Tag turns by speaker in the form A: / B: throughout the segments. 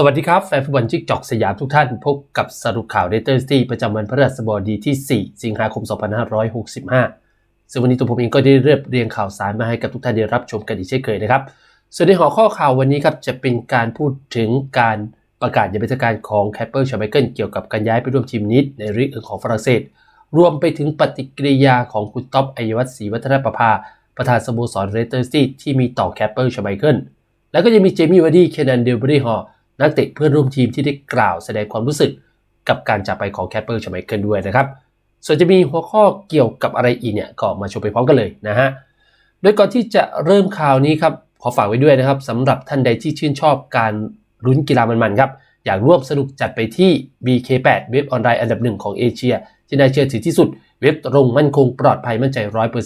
A: สวัสดีครับ แฟนฟุตบอลจิกจอกสยามทุกท่านพบกับสรุปข่าวเดเตอร์ซีประจำวันพฤหัสบดีที่ 4 สิงหาคม 2565 ซึ่งวันนี้ตัวผมเองก็ได้เรียบเรียงข่าวสารมาให้กับทุกท่านได้รับชมกันอีกเช่นเคยนะครับ ส่วนในหัวข้อข่าววันนี้ครับจะเป็นการพูดถึงการประกาศอย่างเป็นทางการของแคปเปอร์ชาไมเคิลเกี่ยวกับการย้ายไปร่วมทีมนิดในลีกของฝรั่งเศส รวมไปถึงปฏิกิริยาของคุณท็อปอัยวัฒน์ศรีวัฒนประภา ประธานสโมสรเรเตอร์ซีที่มีต่อแคปเปอร์ชาไมเคิลแล้วก็ยังมีเจมี่วาร์ดี้ เคนนันเดลบรีฮอร์ นักเตะเพื่อนร่วมทีมที่ได้กล่าวแสดงความรู้สึกกับการจากไปของแคปเปอร์ชไมเคิลด้วยนะครับ ส่วนจะมีหัวข้อเกี่ยวกับอะไรอีกเนี่ยก็มาชมไปพร้อมกันเลยนะฮะ โดยก่อนที่จะเริ่มข่าวนี้ครับขอฝากไว้ด้วยนะครับสำหรับท่านใดที่ชื่นชอบการลุ้นกีฬามันๆครับอยากร่วมสนุกจัดไปที่ BK8 เว็บออนไลน์อันดับหนึ่งของเอเชีย ที่น่าเชื่อถือที่สุด เว็บตรงมั่นคงปลอดภัยมั่นใจ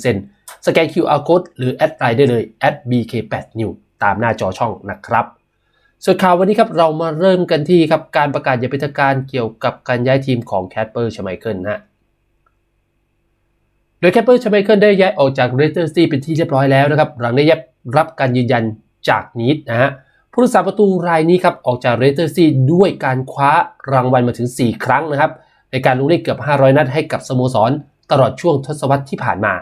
A: 100%สแกน QR code หรือแอดไลน์ได้เลย @bk8new ตามหน้าจอช่องนะครับ ส่วนข่าววันนี้ครับเรามาเริ่มกันที่ครับการประกาศอย่างเป็นทางการเกี่ยวกับการย้ายทีมของแคทเปอร์ชไมเคิลนะฮะโดยแคปเปอร์ชไมเคิลได้ย้ายออกจากเรเตอร์ซีเป็นที่เรียบร้อยแล้วนะครับหลังได้รับการยืนยันจากนีดนะฮะผู้รักษาประตูรายนี้ครับออกจากเรเตอร์ซีด้วยการคว้ารางวัลมาถึง 4 ครั้งนะครับในการลงเล่นเกือบ 500 นัดให้กับสโมสร ตลอดช่วงทศวรรษที่ผ่านมา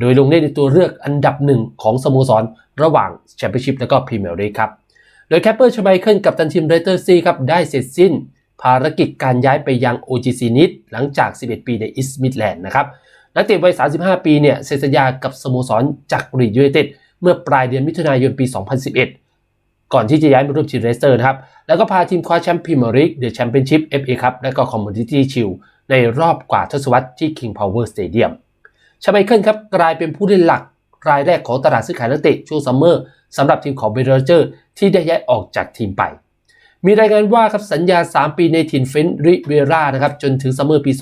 A: โดยลงเล่นในตัวเลือกอันดับหนึ่งของสโมสร ระหว่างแชมเปี้ยนชิพและก็พรีเมียร์ลีกครับ โดยแคปเปอร์ชไมเคิลกับตันทีมเรเตอร์ซีครับได้เสร็จสิ้น ภารกิจการย้ายไปยัง OGC นิดหลังจาก 11 ปีในอิสมิดแลนด์นะครับนักเตะวัย 35 ปีเนี่ยเซ็นสัญญากับสโมสรจากรียูไนเต็ดเมื่อปลายเดือนมิถุนายนปี 2011 ก่อนที่จะย้ายมาร่วมทีมเรสเตอร์นะครับแล้วก็พาทีมคว้าแชมป์พรีเมียร์ลีกเดอะแชมเปี้ยนชิพ FA ครับและก็คอมมูนิตี้ชิลในรอบกว่าทศวรรษที่ King Power Stadium ชาไมเคิลครับกลายเป็นผู้เล่นหลักรายแรกของตลาดซื้อขายนักเตะช่วงซัมเมอร์ สำหรับทีมของเบเรเจอร์ที่ได้ย้ายออกจากทีมไป มีรายงานว่าครับสัญญา 3 ปีในถิ่นเฟนริเวรานะครับจนถึงซัมเมอร์ปี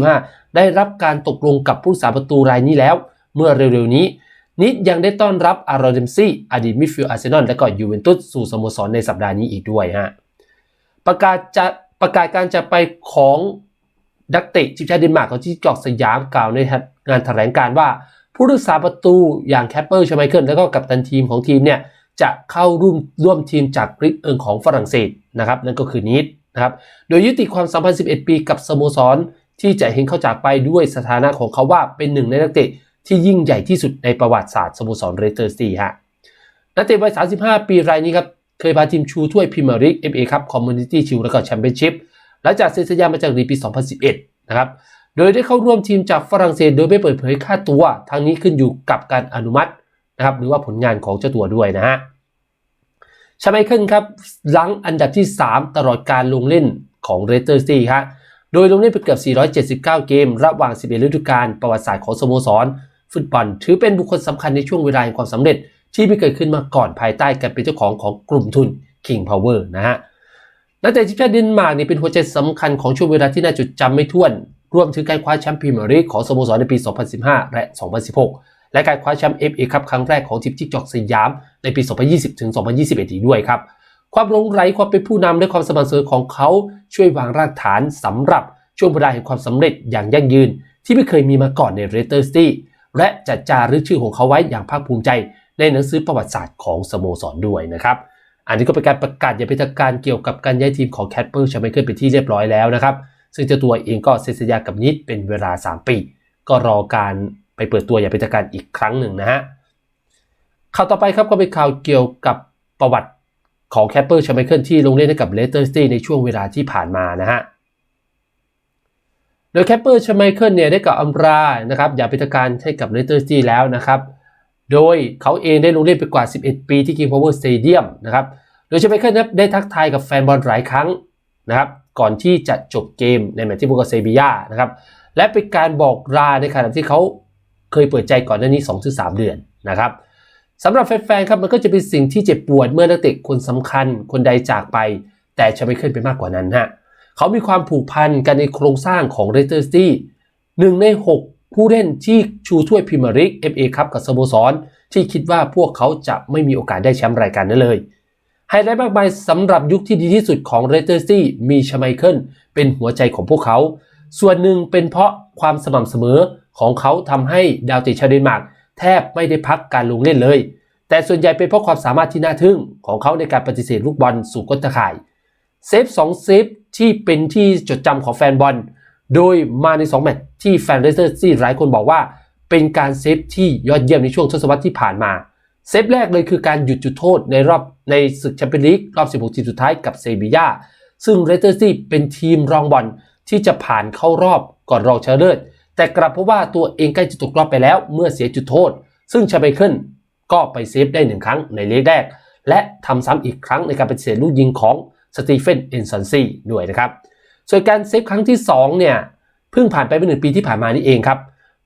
A: 2025 ได้รับการตกลงกับผู้สาประตูรายนี้แล้ว เมื่อเร็วๆนี้ นิดยังได้ต้อนรับอารอนเดมซี่อดีตมิดฟิลด์อาร์เซนอลและก็ยูเวนตุสสู่สโมสรในสัปดาห์นี้อีกด้วยฮะประกาศจะประกาศการจากไปของนักเตะทีมชาติเดนมาร์กของที่จอกสยามกล่าวในงานแถลงการว่า ผู้รักษาประตูอย่างแคปเปอร์ชไมเคิลและก็กัปตันทีมของทีมเนี่ยจะเข้าร่วมร่วมทีมจากกริกเอิงของฝรั่งเศสนะครับนั่นก็คือนิดนะครับโดยยุติความสัมพันธ์ 11 ปีกับสโมสร ที่จะเห็นเข้าจากไปด้วยสถานะของเขาว่าเป็นหนึ่งในนักเตะที่ยิ่งใหญ่ที่สุดในประวัติศาสตร์สโมสรเรเตอร์ซีฮะนักเตะวัย 35 ปีรายนี้ครับเคยพาทีมชูถ้วยพรีเมียร์ลีก FA ครับคอมมูนิตี้ชิลและก็แชมเปี้ยนชิพหลังจากเซ็นสัญญามาจากรีปี 2011 นะครับ โดยได้เข้าร่วมทีมจากฝรั่งเศสโดยไม่เปิดเผยค่าตัว ทั้งนี้ขึ้นอยู่กับการอนุมัตินะครับหรือว่าผลงานของเจ้าตัวด้วยนะฮะชาไมเคิลครับลังอันดับที่ 3 ตลอดการลงเล่นของเรเตอร์ซีฮะโดยลงเล่นไปเกือบ 479 เกม ระหว่าง 11 ฤดูกาลประวัติศาสตร์ของสโมสร ฟุตบอล ถือเป็นบุคคลสำคัญในช่วงเวลาแห่งความสำเร็จ ที่ไม่เกิดขึ้นมาก่อนภายใต้การเป็นเจ้าของของกลุ่มทุน King Power นะฮะนักเตะทีมชาติเดนมาร์กนี่เป็นหัวใจสำคัญของช่วงเวลาที่น่าจดจำไม่ถ้วน รวมถึงการคว้าแชมป์พรีเมียร์ลีกของสโมสรในปี 2015 และ 2016 และการคว้าแชมป์ FA คัพครั้งแรกของทีมจิกจอกสยามในปี 2020 ถึง 2021 อีกด้วยครับ ความหลงไหลความเป็นผู้นำและความสม่ำเสมอของเขาช่วยวางรากฐานสำหรับช่วงเวลาแห่งความสำเร็จอย่างยั่งยืน ที่ไม่เคยมีมาก่อนในเรเตอร์สตี้และจะจารึกชื่อของเขาไว้อย่างภาคภูมิใจ ในหนังสือประวัติศาสตร์ของสโมสรด้วยนะครับอันนี้ก็เป็นการประกาศอย่างเป็นทางการเกี่ยวกับการย้ายทีมของแคทเปอร์ชาไมเคิลเป็นที่เรียบร้อยแล้วนะครับ ซึ่งเจ้าตัวเองก็เซ็นสัญญากับนิดเป็นเวลา 3 ปี ก็รอการไปเปิดตัวอย่างเป็นทางการอีกครั้งหนึ่งนะฮะข่าวต่อไปครับก็เป็นข่าวเกี่ยวกับประวัติของแคปเปอร์ชาไมเคิลที่ลงเล่นให้กับเลสเตอร์ซิตี้ในช่วงเวลาที่ผ่านมานะฮะโดยแคปเปอร์ชาไมเคิลเนี่ยได้กล่าวอำลานะครับอย่างเป็นทางการให้กับเลสเตอร์ซิตี้แล้วนะครับโดยเขาเองได้ลงเล่นไปกว่า 11 ปีที่ King Power Stadium นะครับโดยชาไมเคิลได้ทักทายกับแฟนบอลหลายครั้งนะครับ ก่อนที่จะจบเกมในแมตช์ที่พบกับเซบียานะครับและเป็นการบอกลาในขณะที่เขาเคยเปิดใจก่อนหน้านี้ 2-3 เดือนนะครับสำหรับแฟนๆครับมันก็จะเป็นสิ่งที่เจ็บปวดเมื่อนักเตะคนสำคัญคนใดจากไป แต่ชาไมเคิลไปมากกว่านั้นฮะเขามีความผูกพันกันในโครงสร้างของเรเตอร์ซิตี้หนึ่งใน 6 ผู้เล่นที่ชูถ้วยพรีเมียร์ลีก FA ครับกับสโมสร ที่คิดว่าพวกเขาจะไม่มีโอกาสได้แชมป์รายการนั้นเลย ไฮไลท์มากมายสำหรับยุคที่ดีที่สุดของเรเตอร์ซิตี้มีชไมเคิลเป็นหัวใจของพวกเขา ส่วนหนึ่งเป็นเพราะความสม่ำเสมอของเขาทำให้ดาวเตะชาวเดนมาร์กแทบไม่ได้พักการลงเล่นเลย แต่ส่วนใหญ่เป็นเพราะความสามารถที่น่าทึ่งของเขาในการปฏิเสธลูกบอลสู่ก้นตะข่ายเซฟ2เซฟที่เป็นที่จดจำของแฟนบอล โดยมาใน 2 แมตช์ที่แฟนเลสเตอร์ซี่หลายคนบอกว่า เป็นการเซฟที่ยอดเยี่ยมในช่วงทศวรรษที่ผ่านมา เซฟแรกเลยคือการหยุดจุดโทษในรอบในศึกแชมเปี้ยนลีกรอบ 16 ทีมสุดท้ายกับเซบียาซึ่งเลสเตอร์ซีเป็นทีมรองบอลที่จะผ่านเข้ารอบก่อนรองชนะเลิศแต่กลับพบว่าตัวเองใกล้จะตกรอบไปแล้วเมื่อเสียจุดโทษ ซึ่งชาไมเคิลก็ไปเซฟได้หนึ่งครั้งในเลกแรก และทำซ้ำอีกครั้งในการปฏิเสธลูกยิงของสตีเฟนเอนซันซีด้วยนะครับ ส่วนการเซฟครั้งที่2เนี่ยเพิ่งผ่านไปเมื่อหนึ่งปีที่ผ่านมานี่เองครับ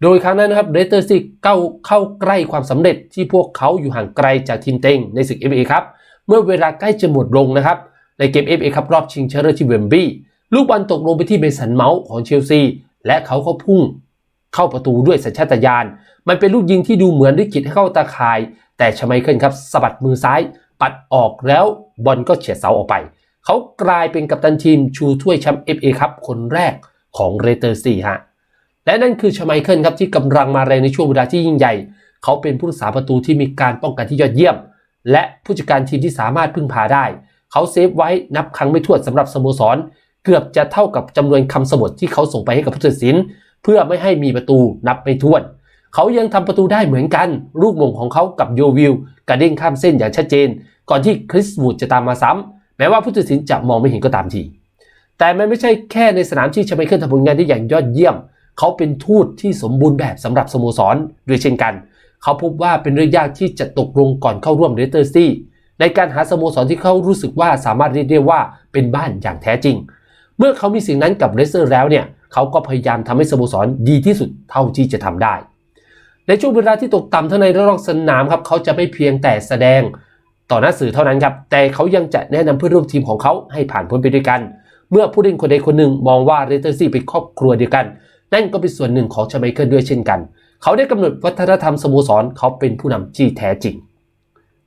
A: โดยครั้งนั้นนะครับเรเตอร์ซีเข้าเข้าใกล้ความสำเร็จที่พวกเขาอยู่ห่างไกลจากทีมเต็งในศึก FA ครับ เมื่อเวลาใกล้จะหมดลงนะครับ ในเกม FA ครับรอบชิงชนะเลิศที่เวมบี้ลูกบอลตกลงไปที่เมสันเมาส์ของเชลซี และเขาก็พุ่งเข้าประตูด้วยสัญชาตญาณ มันเป็นลูกยิงที่ดูเหมือนลิขิตให้เข้าตาข่าย แต่ชไมเคิลครับสะบัดมือซ้าย ปัดออกแล้วบอลก็เฉียดเสาออกไป เขากลายเป็นกัปตันทีมชูถ้วยแชมป์ FA ครับคนแรกของเรเตอร์ซีฮะ และนั่นคือชไมเคิลครับที่กำลังมาแรงในช่วงเวลาที่ยิ่งใหญ่ เขาเป็นผู้รักษาประตูที่มีการป้องกันที่ยอดเยี่ยม และผู้จัดการทีมที่สามารถพึ่งพาได้ เขาเซฟไว้นับครั้งไม่ถ้วนสำหรับสโมสร เกือบจะเท่ากับจำนวนคำสมบทที่เขาส่งไปให้กับผู้ตัดสิน เพื่อไม่ให้มีประตูนับไม่ถ้วน เขายังทำประตูได้เหมือนกัน ลูกมงของเขากับโยวิลกระเด้งข้ามเส้นอย่างชัดเจน ก่อนที่คริสวูดจะตามมาซ้ำแม้ว่าผู้ตัดสินจะมองไม่เห็นก็ตามทีแต่มันไม่ใช่แค่ในสนามที่ชไมเคิลทำผลงานได้อย่างยอดเยี่ยม เขาเป็นทูตที่สมบูรณ์แบบสำหรับสโมสรด้วยเช่นกัน เขาพบว่าเป็นเรื่องยากที่จะตกลงก่อนเข้าร่วมเรเตอร์ซีในการหาสโมสรที่เขารู้สึกว่าสามารถเรียกได้ว่าเป็นบ้านอย่างแท้จริง เมื่อเขามีสิ่งนั้นกับเรสเตอร์แล้วเนี่ยเขาก็พยายามทำให้สโมสรดีที่สุดเท่าที่จะทำได้ ในช่วงเวลาที่ตกต่ำทั้งในและนอกสนามครับเขาจะไม่เพียงแต่แสดงต่อหน้าสื่อเท่านั้นครับ แต่เขายังจะแนะนำเพื่อนร่วมทีมของเขาให้ผ่านพ้นไปด้วยกัน เมื่อผู้เล่นคนใดคนหนึ่งมองว่าเรเตอร์ซีเป็นครอบครัวเดียวกัน นั่นก็เป็นส่วนหนึ่งของชาไมเคิลด้วยเช่นกัน เขาได้กำหนดวัฒนธรรมสโมสรเขาเป็นผู้นำที่แท้จริง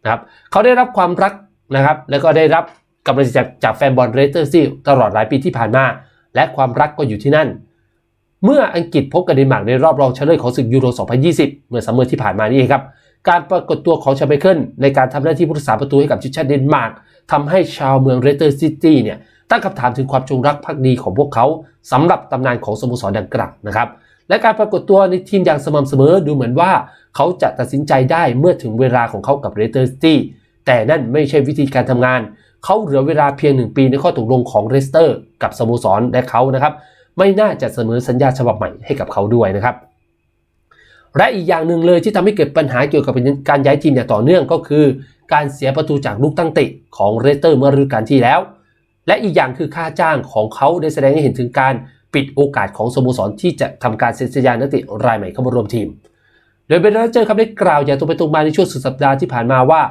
A: นะครับเขาได้รับความรักนะครับ แล้วก็ได้รับกำลังใจจากจากแฟนบอลเรเตอร์ซีตลอดหลายปีที่ผ่านมา และความรักก็อยู่ที่นั่น เมื่ออังกฤษพบกับเดนมาร์กในรอบรองชนะเลิศของศึกยูโร 2020 เมื่อซัมเมอร์ที่ผ่านมานี่เองครับการปรากฏตัวของชาไมเคิลในการทำหน้าที่ผู้รักษาประตูให้กับทีมชาติเดนมาร์กทำให้ชาวเมืองเรเตอร์ซิตี้เนี่ยตั้งคำถามถึงความจงรักภักดีของพวกเขา สำหรับตำนานของสโมสรดังกล่าวนะครับ และการปรากฏตัวในทีมอย่างสม่ำเสมอดูเหมือนว่าเขาจะตัดสินใจได้เมื่อถึงเวลาของเขากับเรเตอร์ซิตี้แต่นั่นไม่ใช่วิธีการทำงาน เขาเหลือเวลาเพียงหนึ่งปีในข้อตกลงของเรสเตอร์ กับสโมสรและเขานะครับ ไม่น่าจะเสนอสัญญาฉบับใหม่ให้กับเขาด้วยนะครับและอีกอย่างหนึ่งเลยที่ทำให้เกิดปัญหาเกี่ยวกับการย้ายทีมอย่างต่อเนื่องก็คือ การเสียประตูจากลูกตั้งตะของเรสเตอร์เมื่อฤดูกาลที่แล้ว และอีกอย่างคือค่าจ้างของเขาได้แสดงให้เห็นถึงการปิดโอกาสของสโมสรที่จะทำการเซ็นสัญญานักเตะรายใหม่เข้ามารวมทีม โดยเบรนเจอร์ครับได้กล่าวอย่างตรงไปตรงมาในช่วงสุดสัปดาห์ที่ผ่านมาว่า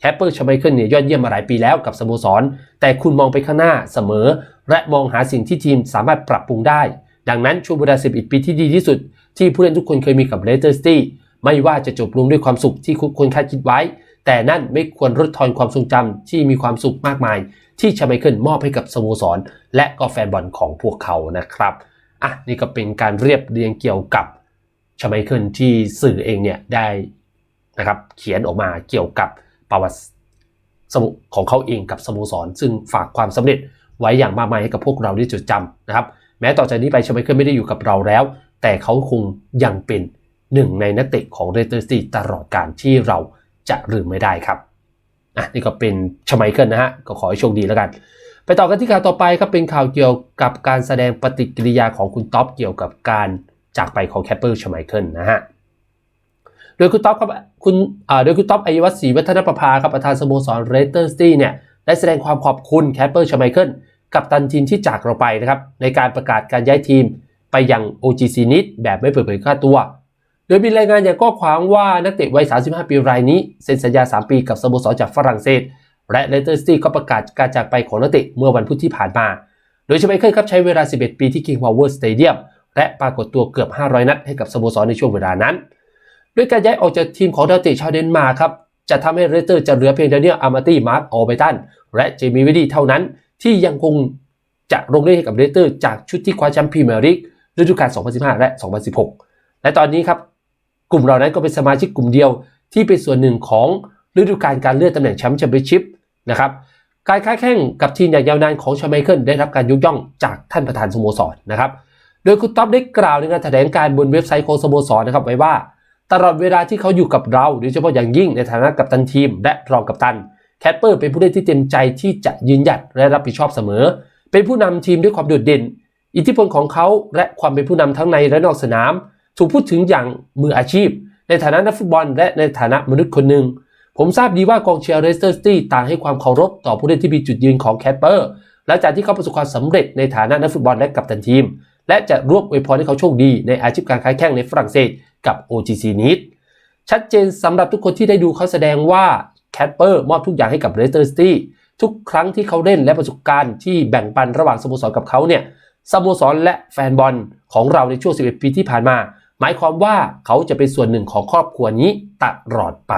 A: แคปเปอร์ชไมเคิลเนี่ยยอดเยี่ยมมาหลายปีแล้วกับสโมสร แต่คุณมองไปข้างหน้าเสมอ และมองหาสิ่งที่ทีมสามารถปรับปรุงได้ ดังนั้นช่วงเวลา11 ปีที่ดีที่สุด ที่ผู้เล่นทุกคนเคยมีกับเลสเตอร์ซิตี้ไม่ว่าจะจบลงด้วยความสุขที่คุณคาดคิดไว้ แต่นั่นไม่ควรลดทอนความทรงจำที่มีความสุขมากมาย ที่ชาไมเคิลมอบให้กับสโมสร และก็แฟนบอลของพวกเขานะครับอะนี่ก็เป็นการเรียบเรียงเกี่ยวกับชาไมเคิลที่สื่อเองเนี่ยได้นะครับเขียนออกมาเกี่ยวกับประวัติของเขาเองกับสโมสร ซึ่งฝากความสำเร็จไว้อย่างมากมายให้กับพวกเราได้จดจำนะครับ แม้ต่อจากนี้ไปชาไมเคิลไม่ได้อยู่กับเราแล้ว แต่เขาคงยังเป็นหนึ่งในนักเตะของเรเตอร์ซีตลอดการที่เราจะลืมไม่ได้ครับ อะนี่ก็เป็นชไมเคิลนะฮะก็ขอให้โชคดีแล้วกัน ไปต่อกันที่ข่าวต่อไปครับเป็นข่าวเกี่ยวกับการแสดงปฏิกิริยาของคุณท็อปเกี่ยวกับการจากไปของแคปเปอร์ชไมเคิลนะฮะโดยคุณท็อปครับคุณอ่าโดยคุณท็อปอัยวัฒน์ศรีวัฒนประภาครับประธานสโมสรเรเตอร์สตี้เนี่ยได้แสดงความขอบคุณแคปเปอร์ชไมเคิลกับตันทีมที่จากเราไปนะครับในการประกาศการย้ายทีมไปยัง OGC นิดแบบไม่เปิดเผยค่าตัว ดยมีรายงานอย่างก็ขวางว่านักเตะวัย 35 ปีรายนี้ เซ็นสัญญา 3 ปีกับสโมสรจากฝรั่งเศส และเลสเตอร์ซิตี้ก็ประกาศการจากไปของนักเตะเมื่อวันพุธที่ผ่านมา โดยชไมเคิลครับใช้เวลา 11 ปีที่ King Power Stadium และปรากฏตัวเกือบ 500 นัดให้กับสโมสรในช่วงเวลานั้น ด้วยการย้ายออกจากทีมของดาวเตะชาวเดนมาร์กครับจะทำให้เรสเตอร์จะเหลือเพียงเดนเนียลอาร์มาตี้มาร์กออเบตันและเจมี่วิดีเท่านั้น ที่ยังคงจะลงเล่นให้กับเรสเตอร์จากชุดที่คว้าแชมป์พรีเมียร์ลีกฤดูกาล 2015 และ 2016 และตอนนี้ครับ กลุ่มเรานั้นก็เป็นสมาชิกกลุ่มเดียว ที่เป็นส่วนหนึ่งของฤดูกาลการเลื่อนตำแหน่งแชมป์แชมเปี้ยนชิพนะครับการค้าแข่งกับทีมอย่างยาวนานของชาไมเคิลได้รับการยกย่องจากท่านประธานสโมสรนะครับโดยคุณท็อปได้กล่าวในงานแถลงการบนเว็บไซต์ของสโมสรนะครับไว้ว่า ตลอดเวลาที่เขาอยู่กับเราโดยเฉพาะอย่างยิ่งในฐานะกัปตันทีม และรองกัปตันแคทเปอร์เป็นผู้เล่นที่เต็มใจที่จะยืนหยัดและรับผิดชอบเสมอ เป็นผู้นำทีมด้วยความโดดเด่น อิทธิพลของเขาและความเป็นผู้นำทั้งในและนอกสนาม ถูกพูดถึงอย่างมืออาชีพ ในฐานะนักฟุตบอล และในฐานะมนุษย์คนหนึ่ง ผมทราบดีว่ากองเชียร์เรสเตอร์สตี้ต่างให้ความเคารพต่อผู้เล่นที่มีจุดยืนของแคทเปอร์หลังจากที่เขาประสบความสำเร็จในฐานะนักฟุตบอลและกัปตันทีม และจะร่วมอวยพรให้เขาโชคดีในอาชีพการค้าแข่งในฝรั่งเศสกับ OGC n e e d ชัดเจนสำหรับทุกคนที่ได้ดูเขาแสดงว่าแคทเปอร์มอบทุกอย่างให้กับเรสเตอร์สตี้ทุกครั้งที่เขาเล่นและประสบการณ์ที่แบ่งปันระหว่างสโมสรกับเขาเนี่ยสโมสรและแฟนบอลของเราในช่วง 11 ปีที่ผ่านมา หมายความว่าเขาจะเป็นส่วนหนึ่งของครอบครัวนี้ตลอดไป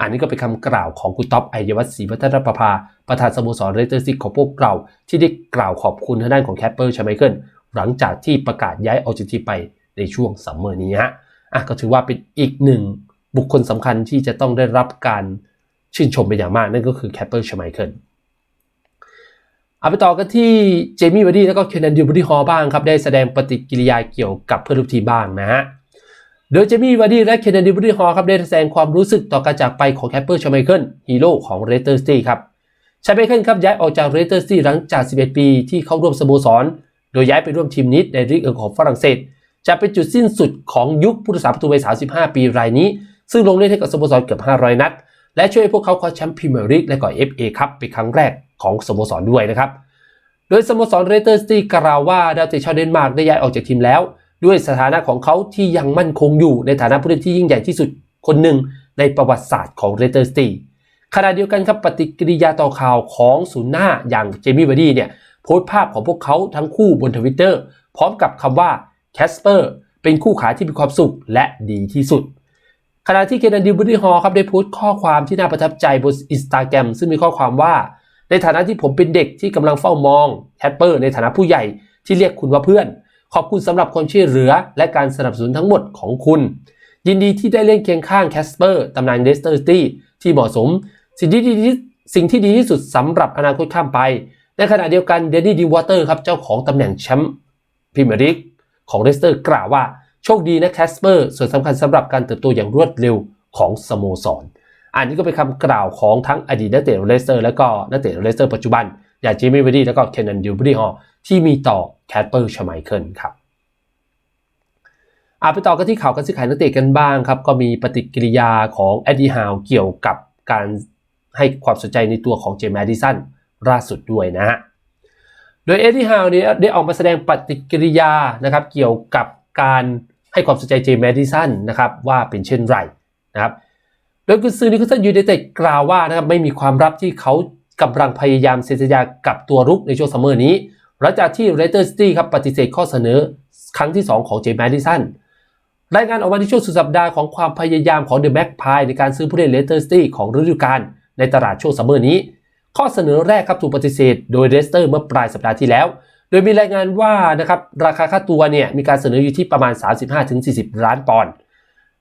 A: อันนี้ก็เป็นคำกล่าวของคุณท็อปไอยวัฒน์ศรีวัฒนประภา ประธานสโมสรเรสเตอร์ซิกของพวกเรา ที่ได้กล่าวขอบคุณทางด้านของแคปเปอร์ชาไมเคิลหลังจากที่ประกาศย้ายออกจากทีไปในช่วงซัมเมอร์นี้ฮะอะก็ถือว่าเป็นอีกหนึ่งบุคคลสำคัญที่จะต้องได้รับการชื่นชมเป็นอย่างมากนั่นก็คือแคปเปอร์ชาไมเคิล เอาไปต่อกันที่เจมี่วาร์ดี้แล้วก็เคนนันดิวบรีฮอลบ้างครับ ได้แสดงปฏิกิริยาเกี่ยวกับเพื่อนร่วมทีมบ้างนะฮะโดยเจมี่วาร์ดี้และเคนนันดิวบรีฮอลครับได้แสดงความรู้สึกต่อการจากไปของแคปเปอร์ชาไมเคิลฮีโร่ของเรสเตอร์สตีครับชาไมเคิลครับย้ายออกจากเรสเตอร์สตีหลังจาก 11 ปีที่เข้าร่วมสโมสร โดยย้ายไปร่วมทีมนิดในลีกเอิงของฝรั่งเศส จะเป็นจุดสิ้นสุดของยุคผู้รักษาประตูวัย 35 ปีรายนี้ ซึ่งลงเล่นให้กับสโมสรเกือบ 500 นัด และช่วยให้พวกเขาคว้าแชมป์พรีเมียร์ลีกและก็ FA ครับเป็นครั้งแรก ของสโมสรด้วยนะครับ โดยสโมสรเรเตอร์สตีกล่าวว่าดาวเตะชาวเดนมาร์กได้ย้ายออกจากทีมแล้ว ด้วยสถานะของเขาที่ยังมั่นคงอยู่ในฐานะผู้เล่นที่ยิ่งใหญ่ที่สุดคนหนึ่งในประวัติศาสตร์ของเรเตอร์สตีขณะเดียวกันครับปฏิกิริยาต่อข่าวของศูนย์หน้าอย่างเจมี่วาร์ดี้เนี่ยโพสต์ภาพของพวกเขาทั้งคู่บนทวิตเตอร์พร้อมกับคำว่าแคสเปอร์เป็นคู่ขาที่มีความสุขและดีที่สุด ขณะที่เคนนันดิวบรีฮอลครับได้โพสต์ข้อความที่น่าประทับใจบนอินสตาแกรมซึ่งมีข้อความว่า ในฐานะที่ผมเป็นเด็กที่กำลังเฝ้ามองแคสเปอร์ในฐานะผู้ใหญ่ที่เรียกคุณว่าเพื่อน ขอบคุณสำหรับความช่วยเหลือ และการสนับสนุนทั้งหมดของคุณ ยินดีที่ได้เล่นเคียงข้างแคสเปอร์ตำนานเดสเตอร์ตี้ที่เหมาะสม สิ่งที่ดีที่สิ่งที่ดีที่สุดสำหรับอนาคตข้ามไป ในขณะเดียวกันเดนนี่ดีวอเตอร์ครับเจ้าของตำแหน่งแชมป์พรีเมียร์ลีกของเลสเตอร์กล่าวว่าโชคดีนะแคสเปอร์ส่วนสำคัญสำหรับการเติบโตอย่างรวดเร็วของสโมสร อันนี้ก็เป็นคำกล่าวของทั้งอดีตนักเตะเลสเตอร์และก็นักเตะเลสเตอร์ปัจจุบัน อย่างเจมี่วาร์ดี้และก็เคนนันดิวบรีฮอที่มีต่อแคสเปอร์ชไมเคิลครับอาไปต่อกันที่ข่าวการซื้อขายนักเตะกันบ้างครับ ก็มีปฏิกิริยาของแอดดี้ฮาวเกี่ยวกับการให้ความสนใจในตัวของเจมส์แอดิสันล่าสุดด้วยนะฮะ โดยเอ็ดดี้ฮาวเนี่ยได้ออกมาแสดงปฏิกิริยานะครับเกี่ยวกับการให้ความสนใจเจมส์แอดิสันนะครับว่าเป็นเช่นไรนะครับ ดยกุนซือนิโคลสันยูไนเต็ดกล่าวว่านะครับไม่มีความลับที่เขากำลังพยายามเซ็นสัญญากับตัวรุกในช่วงซัมเมอร์นี้หลังจากที่เรเตอร์ซิตี้ครับปฏิเสธข้อเสนอครั้งที่ 2 ของเจมส์แอดิสันรายงานออกมาในช่วงสุดสัปดาห์ของความพยายามของเดอะแม็กพายในการซื้อผู้เล่นเลสเตอร์ซิตี้ของฤดูกาลในตลาดช่วงซัมเมอร์นี้ ข้อเสนอแรกครับถูกปฏิเสธโดยเลสเตอร์เมื่อปลายสัปดาห์ที่แล้ว โดยมีรายงานว่านะครับราคาค่าตัวเนี่ยมีการเสนออยู่ที่ประมาณ 35-40 ล้านปอนด์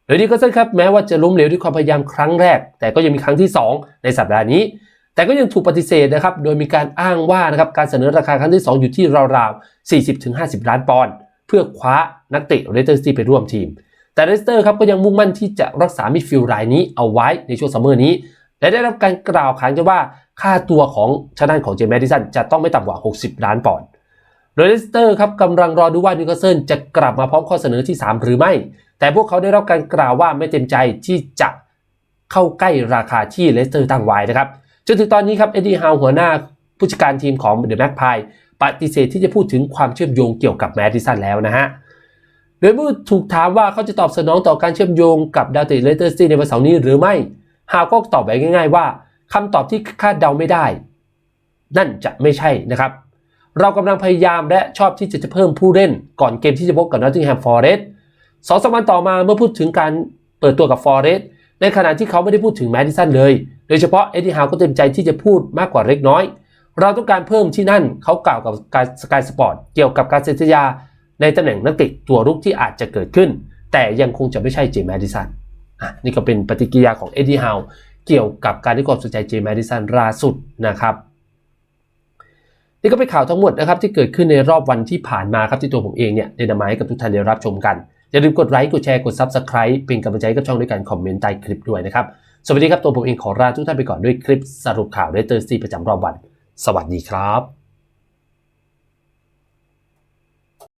A: โดยดีก็สั้นครับแม้ว่าจะล้มเหลวด้วยความพยายามครั้งแรก แต่ก็ยังมีครั้งที่ 2 ในสัปดาห์นี้ แต่ก็ยังถูกปฏิเสธนะครับโดยมีการอ้างว่านะครับการเสนอราคาครั้งที่ 2 อยู่ที่ราวๆ40-50 ล้านปอนด์เพื่อคว้านักเตะเรสเตอร์ซิตี้ไปร่วมทีม แต่เลสเตอร์ครับก็ยังมุ่งมั่นที่จะรักษามิดฟิลด์รายนี้เอาไว้ในช่วงซัมเมอร์นี้ และได้รับการกล่าวขานกันว่าค่าตัวของชาด้านของเจมส์แมดิสันจะต้องไม่ต่ำกว่า 60 ล้านปอนด์โดยเลสเตอร์ครับกำลังรอดูว่านิวคาสเซิลจะกลับมาพร้อมข้อเสนอที่ 3 หรือไม่ แต่พวกเขาได้รับการกล่าวว่าไม่เต็มใจที่จะเข้าใกล้ราคาที่เลสเตอร์ตั้งไว้นะครับจนถึงตอนนี้ครับเอ็ดดี้ฮาวหัวหน้าผู้จัดการทีมของเดอะแม็กพายปฏิเสธที่จะพูดถึงความเชื่อมโยงเกี่ยวกับแมดิสันแล้วนะฮะโดยเมื่อถูกถามว่าเขาจะตอบสนองต่อการเชื่อมโยงกับดาวเตะเลสเตอร์ซิตี้ในวันเสาร์นี้หรือไม่ฮาวก็ตอบไว้ง่าย ๆ ว่าคำตอบที่คาดเดาไม่ได้ นั่นจะไม่ใช่นะครับ เรากำลังพยายามและชอบที่จะเพิ่มผู้เล่นก่อนเกมที่จะพบกับนอตติงแฮมฟอร์เรสต์ สองสามวันต่อมาเมื่อพูดถึงการเปิดตัวกับฟอร์เรสต์ในขณะที่เขาไม่ได้พูดถึงแมดิสันเลย โดยเฉพาะเอ็ดดี้ฮาวก็เต็มใจที่จะพูดมากกว่าเล็กน้อย เราต้องการเพิ่มที่นั่นเขากล่าวกับสกายสปอร์ตเกี่ยวกับการเซ็นสัญญาในตำแหน่งนักเตะตัวรุกที่อาจจะเกิดขึ้น แต่ยังคงจะไม่ใช่เจมส์แมดิสันนี่ก็เป็นปฏิกิริยาของเอ็ดดี้ฮาวเกี่ยวกับการที่ความสนใจเจมส์แมดิสันล่าสุดนะครับนี่ก็เป็นข่าวทั้งหมดนะครับที่เกิดขึ้นในรอบวันที่ผ่านมาครับที่ตัวผมเองเนี่ยได้นำมาให้กับทุกท่านได้รับชมกัน อย่าลืมกดไลค์ กดแชร์ กด Subscribe เป็นกำลังใจให้กับช่องด้วยการคอมเมนต์ใต้คลิปด้วยนะครับ สวัสดีครับ ตัวผมเองขอลาทุกท่านไปก่อนด้วยคลิปสรุปข่าวเรเตอร์ซีประจำรอบวัน สวัสดีครับ